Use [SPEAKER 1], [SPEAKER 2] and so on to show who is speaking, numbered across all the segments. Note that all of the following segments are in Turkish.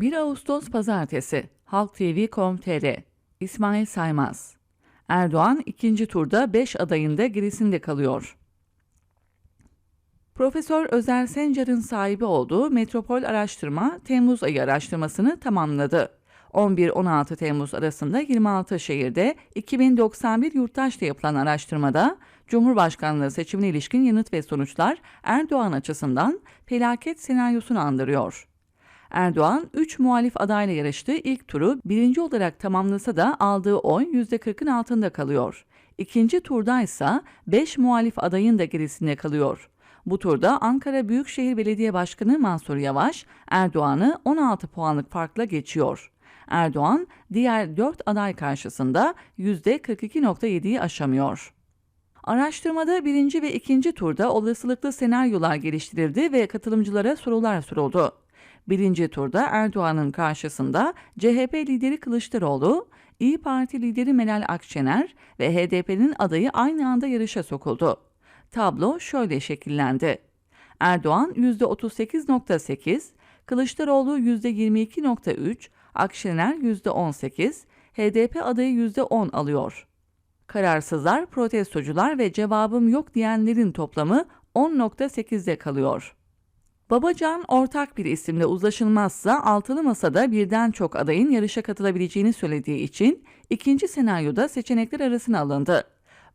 [SPEAKER 1] 1 Ağustos Pazartesi Halk TV.com.tr İsmail Saymaz Erdoğan ikinci turda 5 adayında gerisinde kalıyor. Profesör Özer Sencar'ın sahibi olduğu Metropol Araştırma Temmuz ayı araştırmasını tamamladı. 11-16 Temmuz arasında 26 şehirde 2091 yurttaşla yapılan araştırmada Cumhurbaşkanlığı seçimine ilişkin yanıt ve sonuçlar Erdoğan açısından felaket senaryosunu andırıyor. Erdoğan 3 muhalif adayla yarıştığı ilk turu birinci olarak tamamlasa da aldığı oy %40'ın altında kalıyor. İkinci turda ise 5 muhalif adayın da gerisinde kalıyor. Bu turda Ankara Büyükşehir Belediye Başkanı Mansur Yavaş, Erdoğan'ı 16 puanlık farkla geçiyor. Erdoğan diğer 4 aday karşısında %42.7'yi aşamıyor. Araştırmada birinci ve ikinci turda olasılıklı senaryolar geliştirildi ve katılımcılara sorular soruldu. Birinci turda Erdoğan'ın karşısında CHP lideri Kılıçdaroğlu, İyi Parti lideri Meral Akşener ve HDP'nin adayı aynı anda yarışa sokuldu. Tablo şöyle şekillendi. Erdoğan %38.8, Kılıçdaroğlu %22.3, Akşener %18, HDP adayı %10 alıyor. Kararsızlar, protestocular ve cevabım yok diyenlerin toplamı 10.8'de kalıyor. Babacan ortak bir isimle uzlaşılmazsa altılı masada birden çok adayın yarışa katılabileceğini söylediği için ikinci senaryoda seçenekler arasına alındı.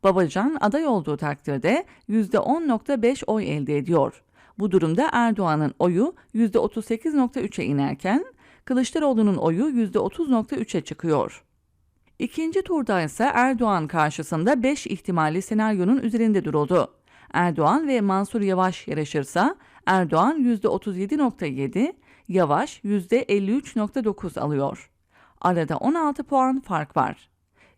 [SPEAKER 1] Babacan aday olduğu takdirde %10.5 oy elde ediyor. Bu durumda Erdoğan'ın oyu %38.3'e inerken Kılıçdaroğlu'nun oyu %30.3'e çıkıyor. İkinci turda ise Erdoğan karşısında 5 ihtimalli senaryonun üzerinde duruldu. Erdoğan ve Mansur Yavaş yarışırsa Erdoğan %37.7, Yavaş %53.9 alıyor. Arada 16 puan fark var.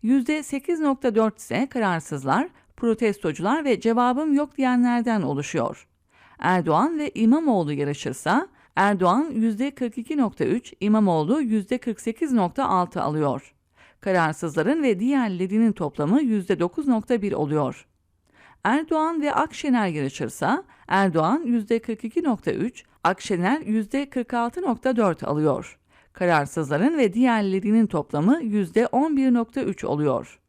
[SPEAKER 1] %8.4 ise kararsızlar, protestocular ve cevabım yok diyenlerden oluşuyor. Erdoğan ve İmamoğlu yarışırsa Erdoğan %42.3, İmamoğlu %48.6 alıyor. Kararsızların ve diğerlerinin toplamı %9.1 oluyor. Erdoğan ve Akşener yarışırsa Erdoğan %42.3, Akşener %46.4 alıyor. Kararsızların ve diğerlerinin toplamı %11.3 oluyor.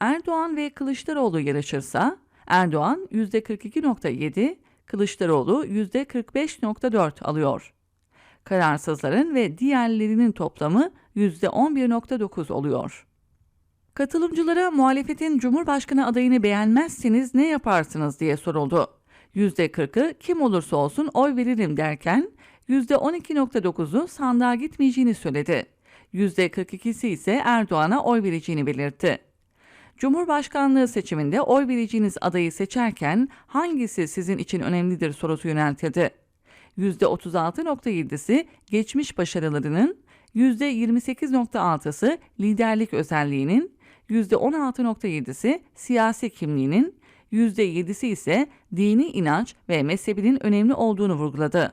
[SPEAKER 1] Erdoğan ve Kılıçdaroğlu yarışırsa Erdoğan %42.7, Kılıçdaroğlu %45.4 alıyor. Kararsızların ve diğerlerinin toplamı %11.9 oluyor. Katılımcılara muhalefetin Cumhurbaşkanı adayını beğenmezseniz ne yaparsınız diye soruldu. %40'ı kim olursa olsun oy veririm derken %12.9'u sandığa gitmeyeceğini söyledi. %42'si ise Erdoğan'a oy vereceğini belirtti. Cumhurbaşkanlığı seçiminde oy vereceğiniz adayı seçerken hangisi sizin için önemlidir sorusu yöneltildi. %36.7'si geçmiş başarılarının, %28.6'sı liderlik özelliğinin, %16.7'si siyasi kimliğinin, %7'si ise dini inanç ve mezhebinin önemli olduğunu vurguladı.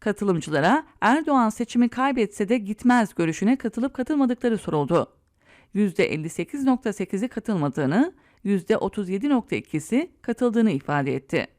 [SPEAKER 1] Katılımcılara Erdoğan seçimi kaybetse de gitmez görüşüne katılıp katılmadıkları soruldu. %58.8'i katılmadığını, %37.2'si katıldığını ifade etti.